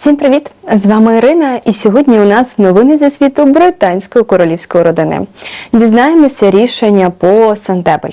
Всім привіт! З вами Ірина, і сьогодні у нас новини зі світу британської королівської родини. Дізнаємося рішення по Сантебель.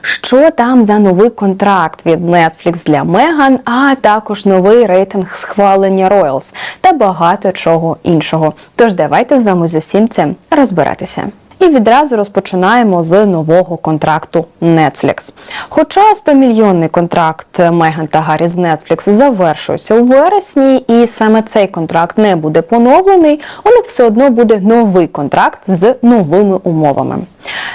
Що там за новий контракт від Netflix для Меган, а також новий рейтинг схвалення Royals та багато чого іншого. Тож давайте з вами з усім цим розбиратися. І відразу розпочинаємо з нового контракту Netflix. Хоча 100-мільйонний контракт Меган та Гаррі з Netflix завершується у вересні, і саме цей контракт не буде поновлений, у них все одно буде новий контракт з новими умовами.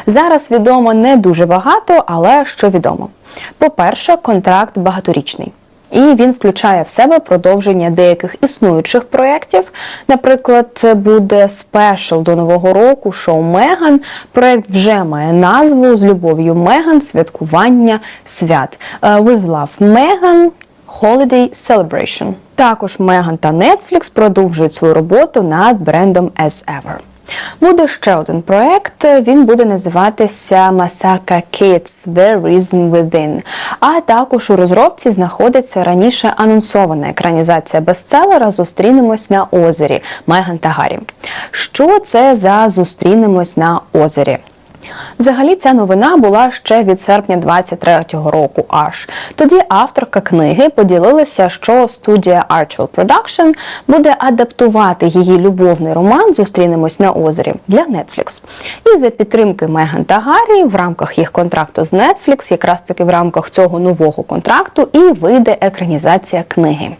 Зараз відомо не дуже багато, але що відомо? По-перше, контракт багаторічний. І він включає в себе продовження деяких існуючих проєктів. Наприклад, буде спешл до нового року шоу Меган. Проєкт вже має назву з любов'ю Меган святкування свят Е, With Love Megan Holiday Celebration. Також Меган та Netflix продовжують свою роботу над брендом As Ever. Буде ще один проект. Він буде називатися Masaka Kids The Reason Within. А також у розробці знаходиться раніше анонсована екранізація бестселера Зустрінемось на озері Меган та Гаррі. Що це за зустрінемось на озері? Взагалі, ця новина була ще від серпня 23-го року. Аж тоді авторка книги поділилася, що студія Archwell Production буде адаптувати її любовний роман Зустрінемось на озері для Netflix. І за підтримки Меган та Гаррі в рамках їх контракту з Netflix, якраз таки в рамках цього нового контракту, і вийде екранізація книги.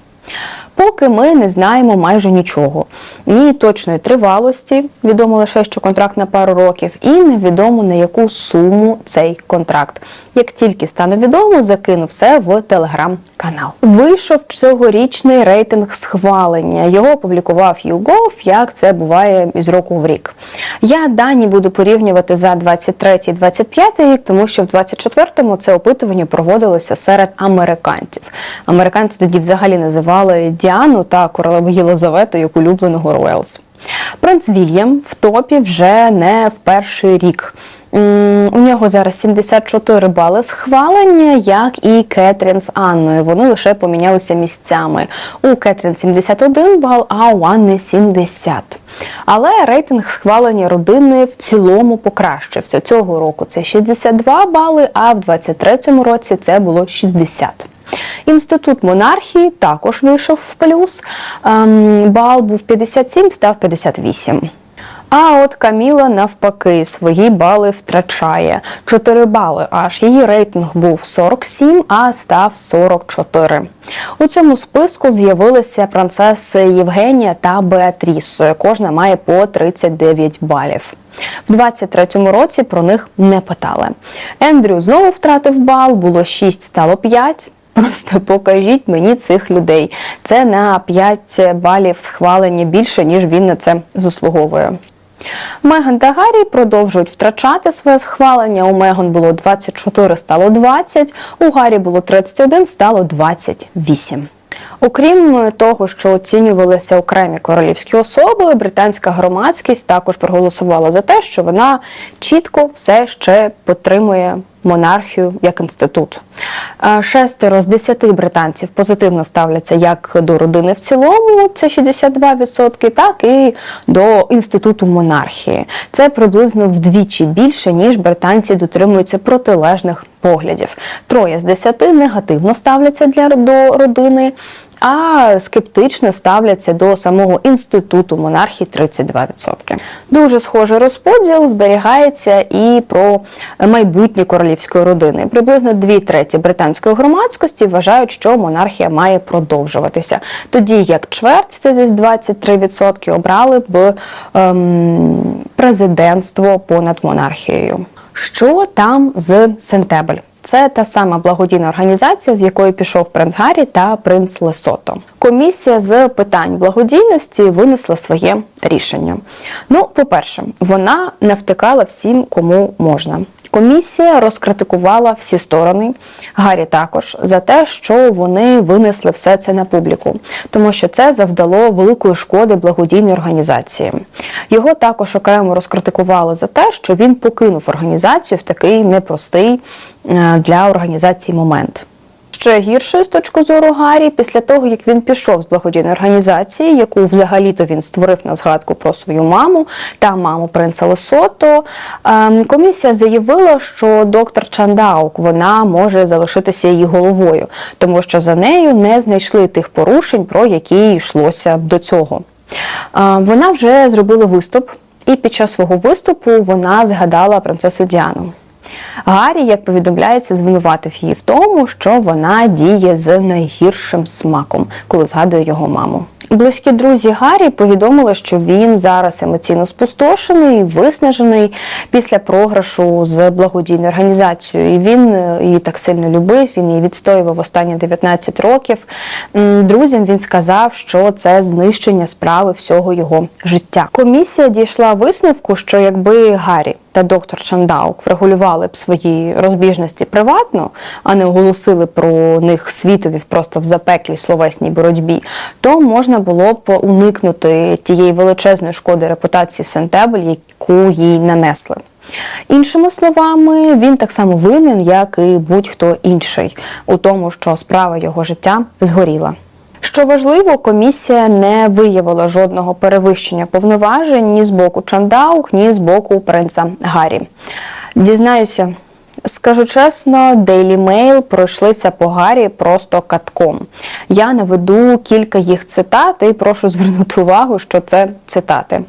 Поки ми не знаємо майже нічого. Ні точної тривалості, відомо лише, що контракт на пару років, і невідомо на яку суму цей контракт. Як тільки стане відомо, закину все в телеграм-канал. Вийшов цьогорічний рейтинг схвалення. Його опублікував YouGov, як це буває із року в рік. Я дані буду порівнювати за 23-25 рік, тому що в 24-му це опитування проводилося серед американців. Американці тоді взагалі називали Діану та королеву Єлизавету як улюбленого Роялс. Принц Вільям в топі вже не в перший рік. У нього зараз 74 бали схвалення, як і Кетрін з Анною. Вони лише помінялися місцями. У Кетрін 71 бал, а у Анни 70. Але рейтинг схвалення родини в цілому покращився. Цього року це 62 бали, а в 23-му році це було 60. Інститут монархії також вийшов в плюс. Ем, Бал був 57, став 58. А от Каміла навпаки свої бали втрачає. 4 бали аж. Її рейтинг був 47, а став 44. У цьому списку з'явилися принцеси Євгенія та Беатріс. Кожна має по 39 балів. В 23-му році про них не питали. Ендрю знову втратив бал, було 6, стало 5. Просто покажіть мені цих людей. Це на 5 балів схвалення більше, ніж він на це заслуговує. Меган та Гаррі продовжують втрачати своє схвалення. У Меган було 24, стало 20, у Гаррі було 31, стало 28. Окрім того, що оцінювалися окремі королівські особи, британська громадськість також проголосувала за те, що вона чітко все ще підтримує монархію як інститут. Е, Шестеро з десяти британців позитивно ставляться як до родини в цілому, це 62%, так і до інституту монархії. Це приблизно вдвічі більше, ніж британці дотримуються протилежних поглядів. Троє з десяти негативно ставляться для до родини. А скептично ставляться до самого інституту монархії 32%. Дуже схожий розподіл зберігається і про майбутнє королівської родини. Приблизно дві треті британської громадськості вважають, що монархія має продовжуватися. Тоді як чверть, це десь 23%, обрали б ем, президентство понад монархією. Що там з Сентебель? Це та сама благодійна організація, з якої пішов принц Гаррі та принц Лесото. Комісія з питань благодійності винесла своє рішення. Ну, по-перше, вона не втикала всім, кому можна. Комісія розкритикувала всі сторони, Гаррі також, за те, що вони винесли все це на публіку, тому що це завдало великої шкоди благодійній організації. Його також окремо розкритикували за те, що він покинув організацію в такий непростий е, для організації момент. Ще гірше з точки зору Гаррі, після того як він пішов з благодійної організації, яку взагалі-то він створив на згадку про свою маму та маму принца Лесото, ем, комісія заявила, що доктор Чандаук вона може залишитися її головою, тому що за нею не знайшли тих порушень, про які йшлося до цього. Е, Вона вже зробила виступ, і під час свого виступу вона згадала принцесу Діану. Гаррі, як повідомляється, звинуватив її в тому, що вона діє з найгіршим смаком, коли згадує його маму. Близькі друзі Гаррі повідомили, що він зараз емоційно спустошений, виснажений після програшу з благодійною організацією. І він е, її так сильно любив, він її відстоював останні 19 років. Друзям він сказав, що це знищення справи всього його життя. Комісія дійшла висновку, що якби Гаррі та доктор Чандаук врегулювали б свої розбіжності приватно, а не оголосили про них світові просто в запеклій словесній боротьбі, то можна було б уникнути тієї величезної шкоди репутації Сентебель, яку їй нанесли. Іншими словами, він так само винен, як і будь-хто інший, у тому, що справа його життя згоріла. Що важливо, комісія не виявила жодного перевищення повноважень ні з боку Чандаук, ні з боку принца Гаррі. Дізнаюся, скажу чесно, Daily Mail пройшлися по Гаррі просто катком. Я наведу кілька їх цитат і прошу звернути увагу, що це цитати.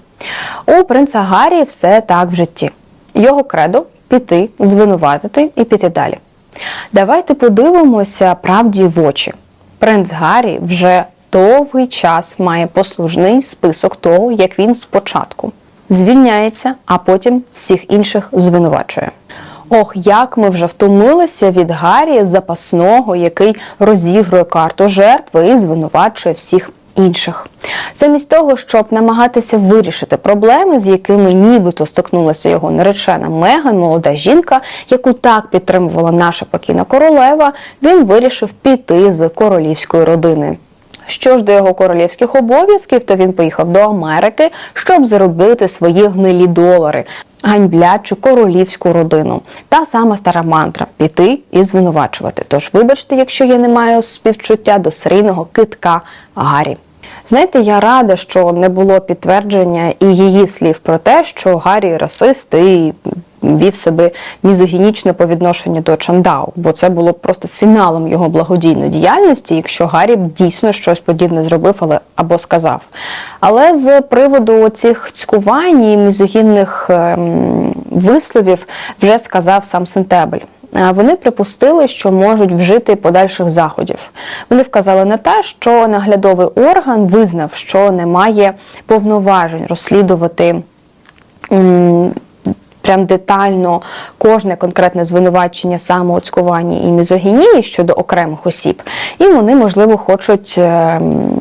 У принца Гаррі все так в житті. Його кредо піти, звинуватити і піти далі. Давайте подивимося правді в очі. Принц Гаррі вже довгий час має послужний список того, як він спочатку звільняється, а потім всіх інших звинувачує. Ох, як ми вже втомилися від Гаррі запасного, який розігрує карту жертви і звинувачує всіх інших. Замість того, щоб намагатися вирішити проблеми, з якими нібито стикнулася його наречена Меган, молода жінка, яку так підтримувала наша покійна королева, він вирішив піти з королівської родини. Що ж до його королівських обов'язків, то він поїхав до Америки, щоб заробити свої гнилі долари, ганьблячи королівську родину. Та сама стара мантра піти і звинувачувати. Тож, вибачте, якщо я не маю співчуття до серійного китка Гаррі. Знаєте, я рада, що не було підтвердження і її слів про те, що Гаррі расист і вів себе мізогінічно по відношенню до Чандау, бо це було просто фіналом його благодійної діяльності, якщо Гаррі дійсно щось подібне зробив але або сказав. Але з приводу цих цькувань і мізогінних ем, висловів вже сказав сам Сентебель. Е, Вони припустили, що можуть вжити подальших заходів. Вони вказали на те, що наглядовий орган визнав, що немає повноважень розслідувати прям детально кожне конкретне звинувачення самооцькування і мізогінії щодо окремих осіб, і вони, можливо, хочуть е,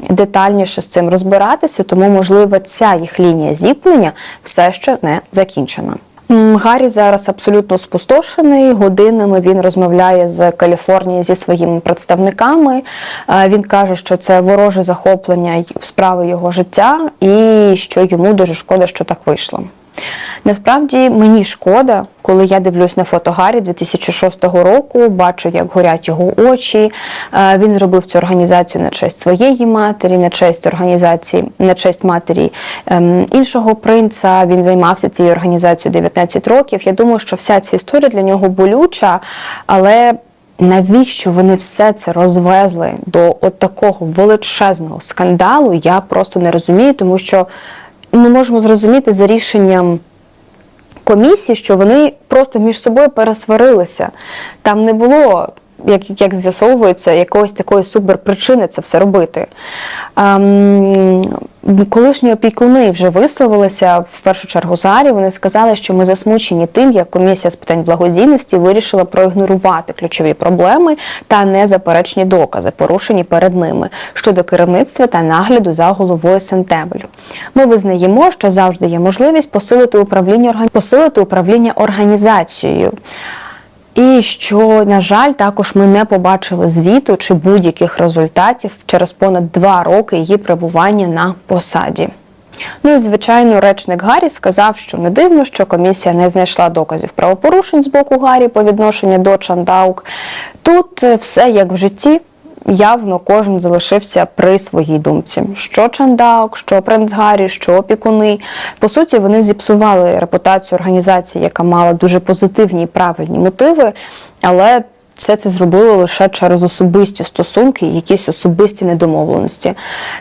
детальніше з цим розбиратися, тому, можливо, ця їх лінія зіткнення все ще не закінчена. Гаррі зараз абсолютно спустошений. Годинами він розмовляє з Каліфорнії зі своїми представниками. Е, Він каже, що це вороже захоплення справи його життя, і що йому дуже шкода, що так вийшло. Насправді мені шкода, коли я дивлюсь на фото Гаррі 2006 року, бачу, як горять його очі. Е, Він зробив цю організацію на честь своєї матері, на честь організації, на честь матері ем, іншого принца. Він займався цією організацією 19 років. Я думаю, що вся ця історія для нього болюча, але. Навіщо вони все це розвезли до от такого величезного скандалу? Я просто не розумію, тому що ми можемо зрозуміти за рішенням комісії, що вони просто між собою пересварилися. Там не було, як, як з'ясовується, якоїсь такої суперпричини це все робити. Ем, колишні опікуни вже висловилися в першу чергу Зарі. Вони сказали, що ми засмучені тим, як комісія з питань благодійності вирішила проігнорувати ключові проблеми та незаперечні докази, порушені перед ними щодо керівництва та нагляду за головою Сентебель. Ми визнаємо, що завжди є можливість посилити управління посилити управління організацією. І що, на жаль, також ми не побачили звіту чи будь-яких результатів через понад два роки її перебування на посаді. Ну і звичайно, речник Гаррі сказав, що не дивно, що комісія не знайшла доказів правопорушень з боку Гаррі по відношенню до Чандаук. Тут е, все як в житті. Явно кожен залишився при своїй думці. Що Чандаок, що принц Гаррі, що опікуни. По суті, вони зіпсували репутацію організації, яка мала дуже позитивні і правильні мотиви, але все це зробили лише через особисті стосунки, якісь особисті недомовленості.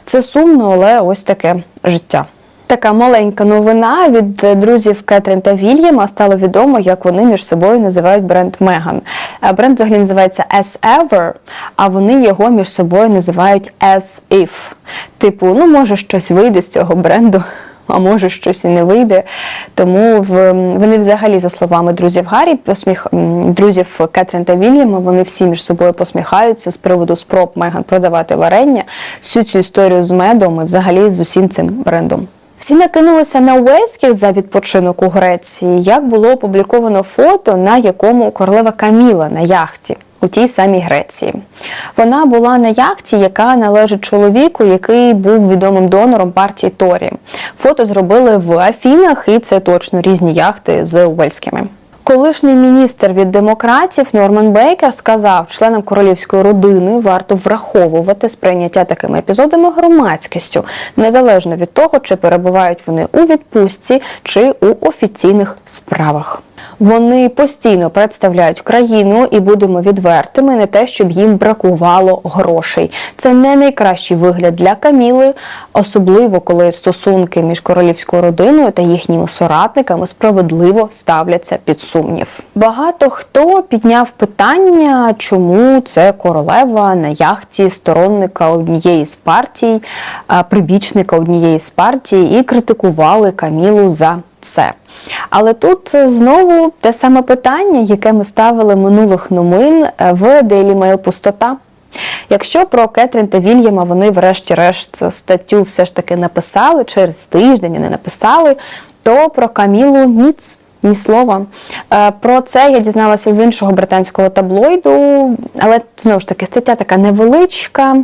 Це сумно, але ось таке життя. Така маленька новина від е, друзів Кетрін та Вільяма стало відомо, як вони між собою називають бренд Меган. Е, Бренд взагалі називається As Ever, а вони його між собою називають As If. Типу, ну може щось вийде з цього бренду. А може щось і не вийде. Тому в, вони взагалі, за словами друзів Гаррі, посміх друзів Кетрін та Вільяма, вони всі між собою посміхаються з приводу спроб Меган продавати варення, всю цю історію з медом і взагалі з усім цим брендом. Всі накинулися на Уельських за відпочинок у Греції. Як було опубліковано фото, на якому королева Каміла на яхті. У тій самій Греції вона була на яхті, яка належить чоловіку, який був відомим донором партії Торі. Фото зробили в Афінах, і це точно різні яхти з Уельськими. Колишній міністр від демократів Норман Бейкер сказав, членам королівської родини варто враховувати сприйняття такими епізодами громадськістю, незалежно від того, чи перебувають вони у відпустці чи у офіційних справах. Вони постійно представляють країну і будемо відвертими, не те, щоб їм бракувало грошей. Це не найкращий вигляд для Каміли, особливо коли стосунки між королівською родиною та їхніми соратниками справедливо ставляться під сумнів. Багато хто підняв питання, чому це королева на яхті сторонника однієї з партій, прибічника однієї з партій, і критикували Камілу за це. Але тут е, знову те саме питання, яке ми ставили минулих новин е, в Daily Mail пустота. Якщо про Кетрін та Вільяма вони, врешті-решт, статтю все ж таки написали через тиждень, не написали, то про Камілу ніц. Ні слова. Е, Про це я дізналася з іншого британського таблоїду, але знову ж таки стаття така невеличка.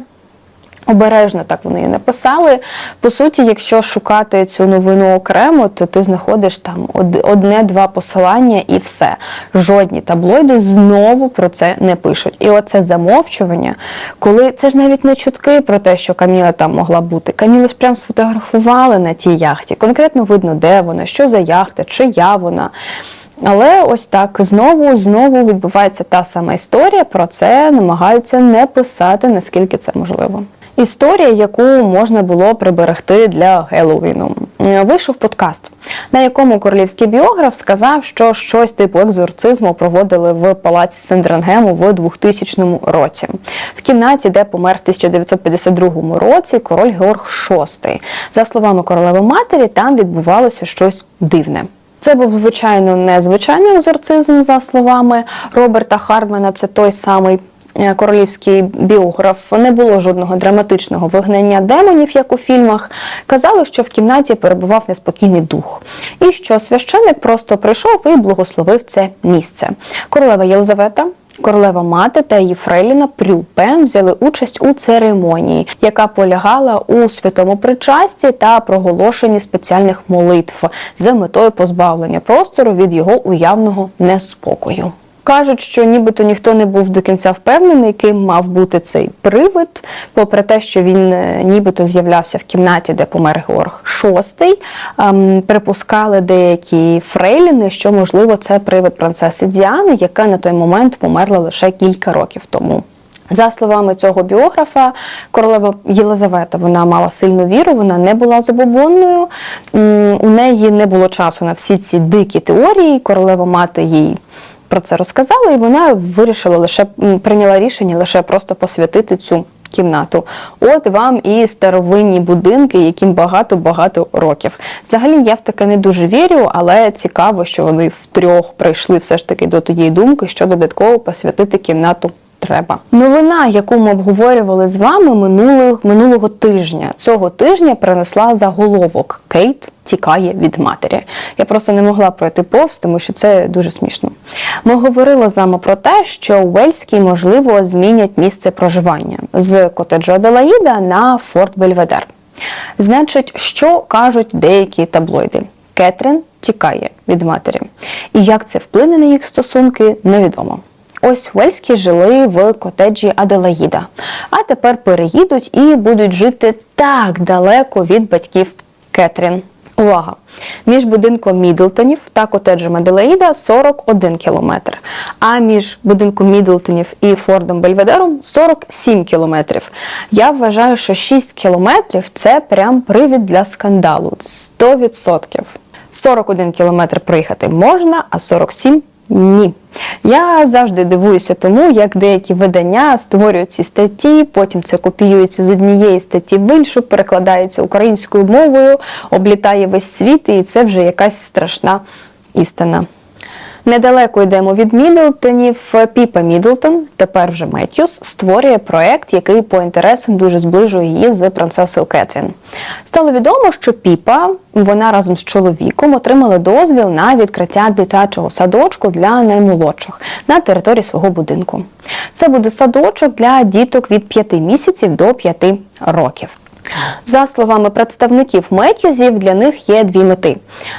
Обережно так вони і написали. По суті, якщо шукати цю новину окремо, то ти знаходиш там одне-два посилання і все. Жодні таблоїди знову про це не пишуть. І оце замовчування, коли це ж навіть не чутки про те, що Каміла там могла бути. Камілу ж прям сфотографували на тій яхті. Конкретно видно, де вона, що за яхта, чия вона. Але ось так знову знову відбувається та сама історія. Про це намагаються не писати, наскільки це можливо. Історія, яку можна було приберегти для Геловіну. Е, Вийшов подкаст, на якому королівський біограф сказав, що щось типу екзорцизму проводили в палаці Сендренгему в 2000 році, в кімнаті, де помер в 1952 році король Георг VI. За словами королеви матері, там відбувалося щось дивне. Це був звичайно незвичайний екзорцизм, за словами Роберта Хардмана. Це той самий королівський біограф. Не було жодного драматичного вигнання демонів, як у фільмах. Казали, що в кімнаті перебував неспокійний дух, і що священик просто прийшов і благословив це місце. Королева Єлизавета. Королева мати та її фрейліна Прюпен взяли участь у церемонії, яка полягала у святому причасті та проголошенні спеціальних молитв з метою позбавлення простору від його уявного неспокою. Кажуть, що нібито ніхто не був до кінця впевнений, ким мав бути цей привид, попри те, що він е, нібито з'являвся в кімнаті, де помер Георг VI. Ем, припускали деякі фрейліни, що можливо це привид принцеси Діани, яка на той момент померла лише кілька років тому. За словами цього біографа, королева Єлизавета вона мала сильну віру, вона не була забобонною. У неї не було часу на всі ці дикі теорії. Королева мати їй про це розказала, і вона вирішила лише прийняла рішення лише просто посвятити цю кімнату. От вам і старовинні будинки, яким багато-багато років. Взагалі я в таке не дуже вірю, але цікаво, що вони втрьох прийшли все ж таки до тієї думки, що додатково посвятити кімнату. Треба новина, яку ми обговорювали з вами минулого, минулого тижня. Цього тижня принесла заголовок Кейт тікає від матері. Я просто не могла пройти повз, тому що це дуже смішно. Ми говорили з вами про те, що Уельські, можливо, змінять місце проживання з котеджу Аделаїда на Форт Бельведер. Значить, що кажуть деякі таблоїди? Кетрін тікає від матері. І як це вплине на їх стосунки, невідомо. Ось Уельські жили в котеджі Аделаїда, а тепер переїдуть і будуть жити так далеко від батьків Кетрін. Увага! Між будинком Мідлтонів та котеджем Аделаїда 41 кілометр, а між будинком Мідлтонів і Фордом Бельведером 47 кілометрів. Я вважаю, що 6 кілометрів це прям привід для скандалу. 100%. 41 кілометр проїхати можна, а 47 ні. Я завжди дивуюся тому, як деякі видання створюють ці статті, потім це копіюється з однієї статті в іншу, перекладається українською мовою, облітає весь світ, і це вже якась страшна істина. Недалеко йдемо від Мідлтонів. Піпа Мідлтон, тепер вже Меттьюс, створює проект, який по інтересам дуже зближує її з принцесою Кетрін. Стало відомо, що Піпа, вона разом з чоловіком отримали дозвіл на відкриття дитячого садочку для наймолодших на території свого будинку. Це буде садочок для діток від 5 місяців до 5 років. За словами представників Меттюзів, для них є дві мети: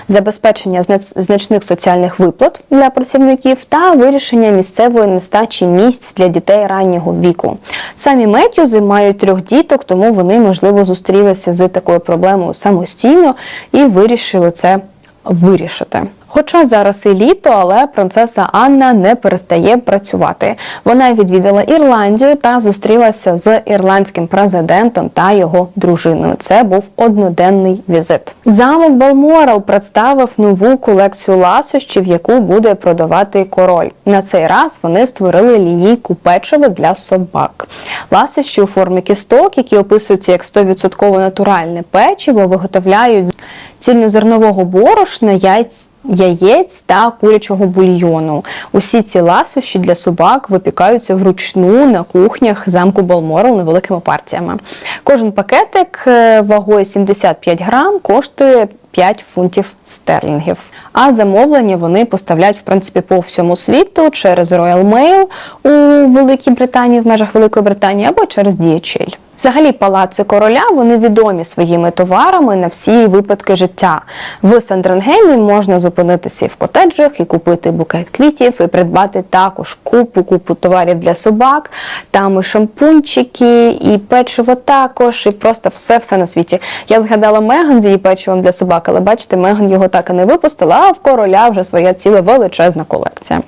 забезпечення значних соціальних виплат для працівників та вирішення місцевої нестачі місць для дітей раннього віку. Самі Меттюзи мають трьох діток, тому вони можливо зустрілися з такою проблемою самостійно і вирішили це вирішити. Хоча зараз і літо, але принцеса Анна не перестає працювати. Вона відвідала Ірландію та зустрілася з ірландським президентом та його дружиною. Це був одноденний візит. Замок Балморал представив нову колекцію ласощів, яку буде продавати король. На цей раз вони створили лінійку печива для собак. Ласощі у формі кісток, які описуються як 100% натуральне печиво, виготовляють цільнозернового борошна, яйць, яєць та курячого бульйону. Усі ці ласощі для собак випікаються вручну на кухнях замку Балморал невеликими партіями. Кожен пакетик е, вагою 75 грам коштує 5 фунтів стерлінгів. А замовлення вони поставляють в принципі по всьому світу через Royal Mail у Великій Британії в межах Великої Британії або через DHL. Взагалі, палаци короля вони відомі своїми товарами на всі випадки життя. В Сандренгемі можна зупинитися і в котеджах, і купити букет квітів, і придбати також купу купу товарів для собак. Там і шампунчики, і печиво також, і просто все все на світі. Я згадала Меган з її печивом для собак, але бачите, Меган його так і не випустила, а в короля вже своя ціла величезна колекція.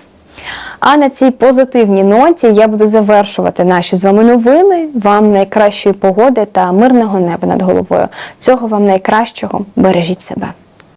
А на цій позитивній ноті я буду завершувати наші з вами новини. Вам найкращої погоди та мирного неба над головою. Всього вам найкращого. Бережіть себе.